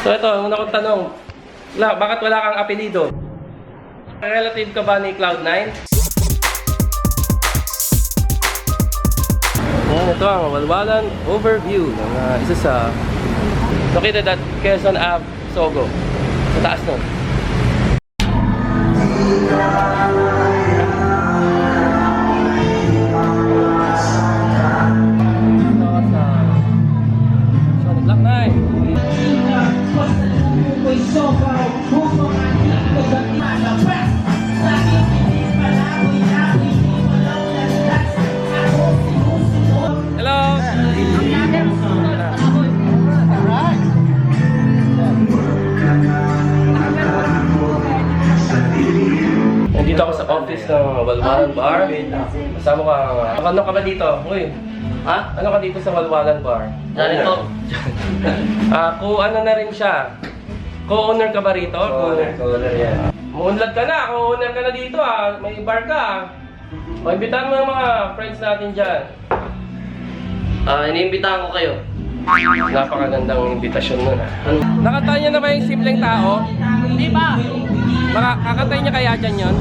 So ito, una kong tanong. La, bakit wala kang apelido? Relative ka ba ni Cloud9? Yan, ito ang walwalan overview ng ah, isa sa located at Quezon Ave, Sogo. Sa taas nun. Nandito ako sa office ng Walwalan Bar. Kasama ka. Ano ka ba dito? Uy, Ha? ano ka dito sa Walwalan Bar? Narito. Ah, kung ano na rin siya. Co-owner ka ba rito? Co-owner, co-owner yan. Muunlad ka na, co-owner ka na dito ah. May bar ka ah. O, imbitahan mo yung mga friends natin dyan. Ah, iniimbitahan ko kayo. Napakagandang imbitasyon nun ah. Nakantay niya na ba yung simpleng tao? Hindi ba? Maka kakantay niya kaya dyan yun?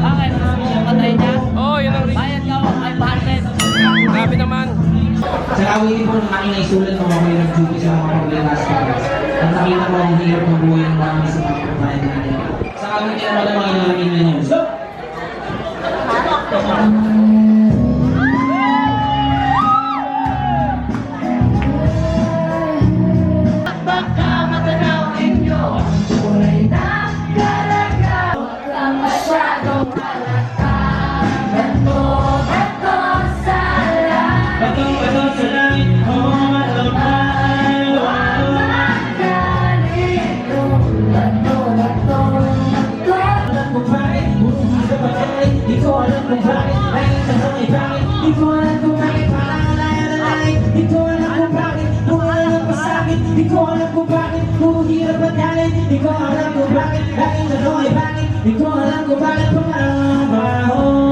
Bakit? Patay niya? Oo, oh, yun ang ring. Bayad ka ako 500. Grabe naman. Sa awit po ng aking naisulat ng mga nag-duty sa mga paglalas ko. At nakita ko ang hirap ng buhay ng sa mga kabayan natin. Sa naman ang mga inalamin na niyo. So, ko alam kung bakit, pangarabaho. Black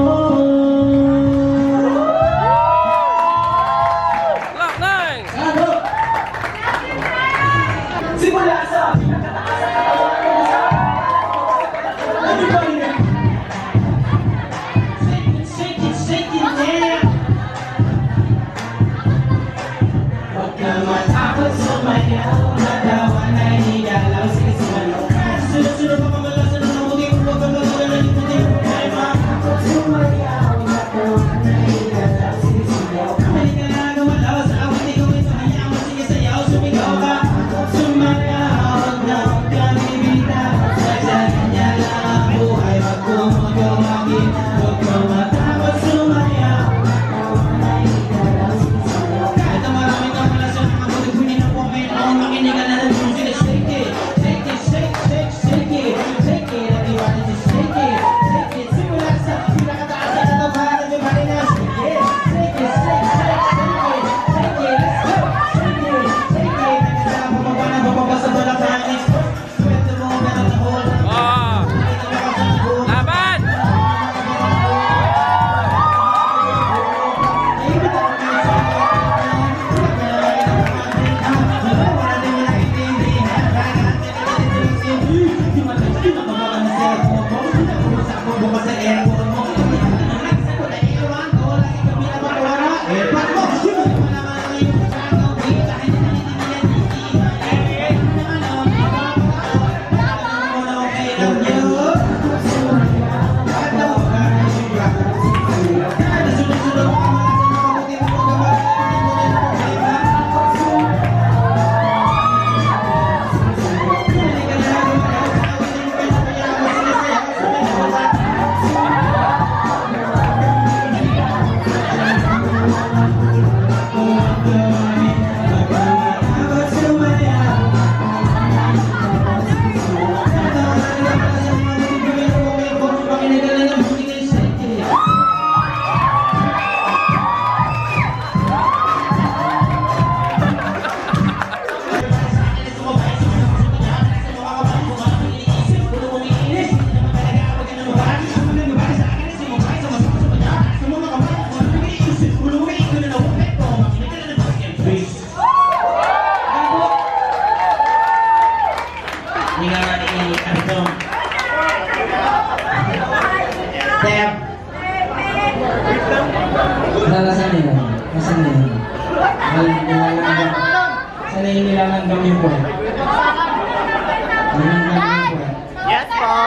Yes po.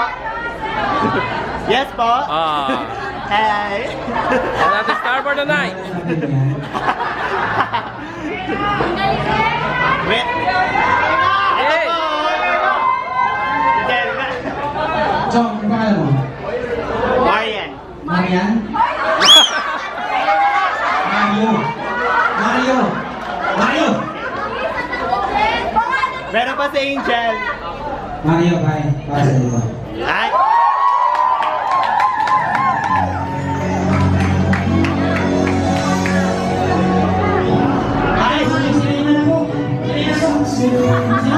Yes po. Ah. Hey. All at the star for the. Wait. Hey. Chong, pangalan mo? Mario. Mario. Mario. Meron pa si Angel. Mario Bay, para sa iyo. Ay! Ay! Ay! Ay! Ay!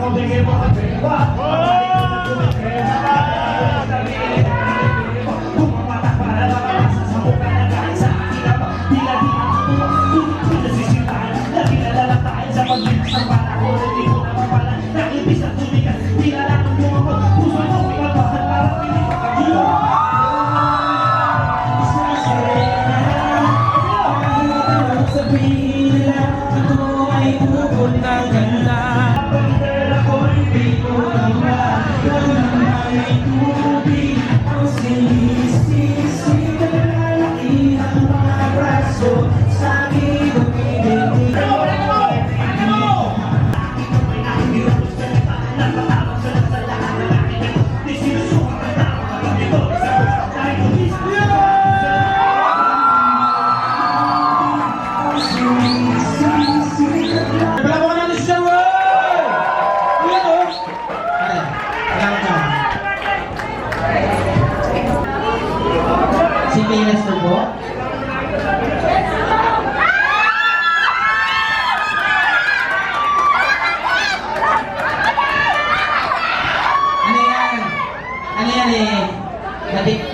Vamos, peguei, vamos, peguei, vamos,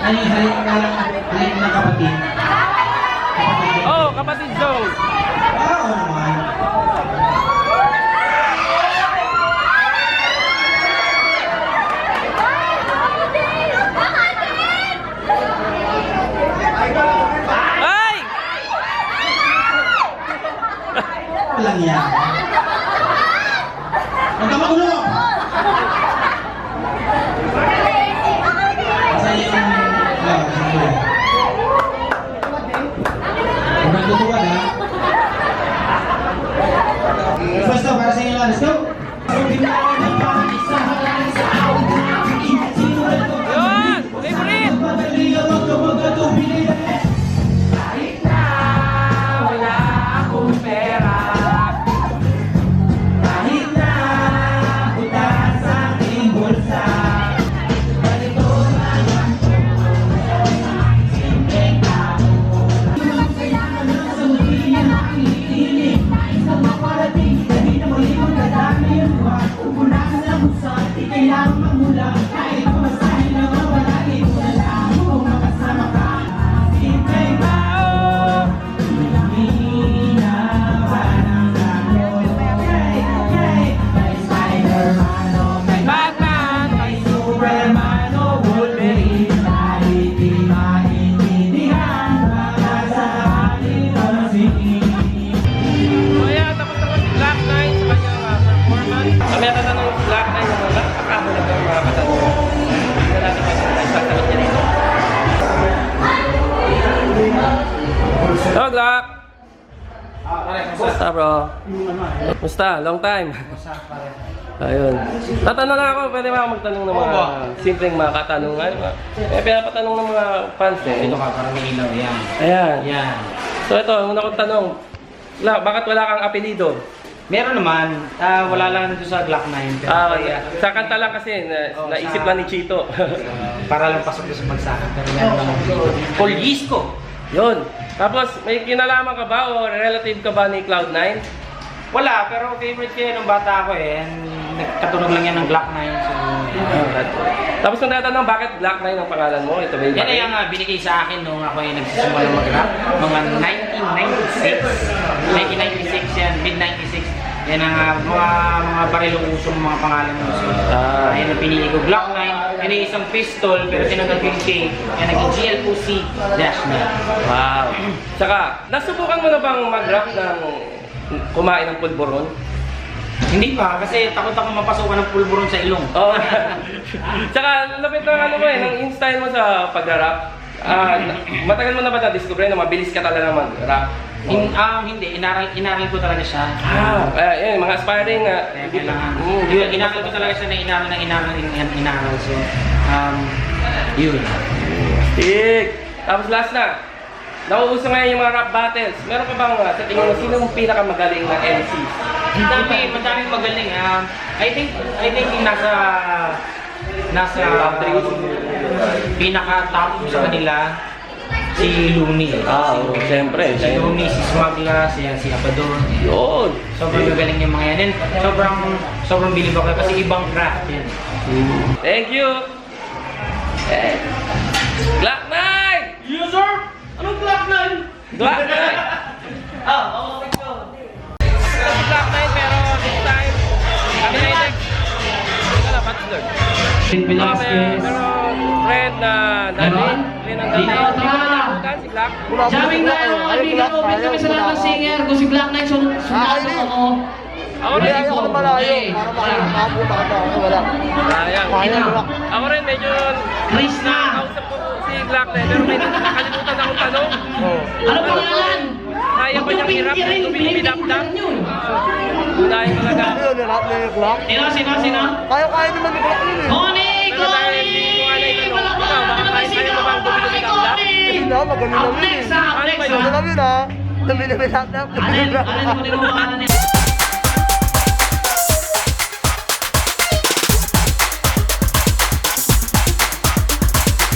Ano yung hiling na lang hiling kapatid? Oh, kapatid Joe! Oh, my. Ay! Lang yan. Basta bro. Basta, long time. Ayun. Tatanong lang ako, pwede ba ako magtanong ng mga simpleng mga katanungan? Eh, pinapatanong ng mga fans eh. Ito ka, parang may ilaw. Yan. Ayan. Yan. So ito, una kong tanong. La, bakit wala kang apelido? Meron naman, ah, wala lang nito sa Glock 9. Pero Ah, kaya, sa kanta lang kasi, na, Oh, naisip sa- lang ni Chito. para lang pasok sa bagsakan. Pero meron naman dito. Polisco! Yun. Tapos, may kinalaman ka ba o relative ka ba ni Cloud9? Wala, pero favorite ko yan nung bata ako eh. Nagkatunog lang yan ng Glock 9. So, Tapos kung tatanong, bakit Black 9 ang pangalan mo? Ito ba yung yan ay ang ah, binigay sa akin nung ako ay nagsisimula mag-rap. Mga 1996. 1996 yan, mid-96. Yan ang ah, mga mga barilong usong mga pangalan mo. So, Ah. yan ang pinili ko. Glock 9, yan ay isang pistol, pero tinanggal ko yung K. Yan naging GLOC dash na. Wow. Tsaka, nasubukan mo na bang mag-rap ng kumain ng pulburon? Hindi pa, kasi takot ako mapasukan ng pulburon sa ilong. Oo. Tsaka, lapit ng ano mo eh, ng in-style mo sa pag-rap. Ah, matagal mo na ba na-discover na mabilis ka talaga mag-rap? In, um, hindi, inaral, inaral ko talaga siya. Ah, eh, yun, mga aspiring kailangan, Mm, yun, inaral ko talaga siya na inaral na inaral na inaral, inaral. So, um, yun. Tik! Tapos last na. Nauuso ngayon yung mga rap battles. Meron ka bang, uh, sa tingin mo, sino ang pinakamagaling na MC? Ang dami, madaming magaling. Um, I think, I think yung nasa, nasa pinaka-top sa kanila, si Looney. Ah, oo, siyempre. Si Looney, si Smagla, si, si Apador. Yun. Sobrang gagaling yung mga yan. And sobrang, sobrang bilib ako kasi ibang craft yan. Thank you. Eh. Glock 9! Yes, sir! Anong Glock 9? Glock 9! Ah, oo, ito. Glock 9 pero this time, kami na yung Teka lang, bachelor. Ah, may- pero red na dalhin. Red ang dalhin. Hindi ko na nabutan si Glock. Jamming na yung mga kaibigan ko, pwede kami sa lahat ng singer. Kung si Black Knight, sun sundalo ako. Ako rin. Ayaw ko na malayo. Sayang. Ako rin medyo Chris na! ko si Glock 9 pero may nakalimutan akong tanong. Ano pangalan? Kaya ba niyang hirap na tumipidap-dap? yun. Ko talaga. Sino, sino, sino? Kaya-kaya naman ni Glock yun eh. Connie! Pero Hindi na, magaling Up naman next, eh. ah, Ano next, Ano yun? ah. ah. Na may lap-lap. Alin, alin mo din mo?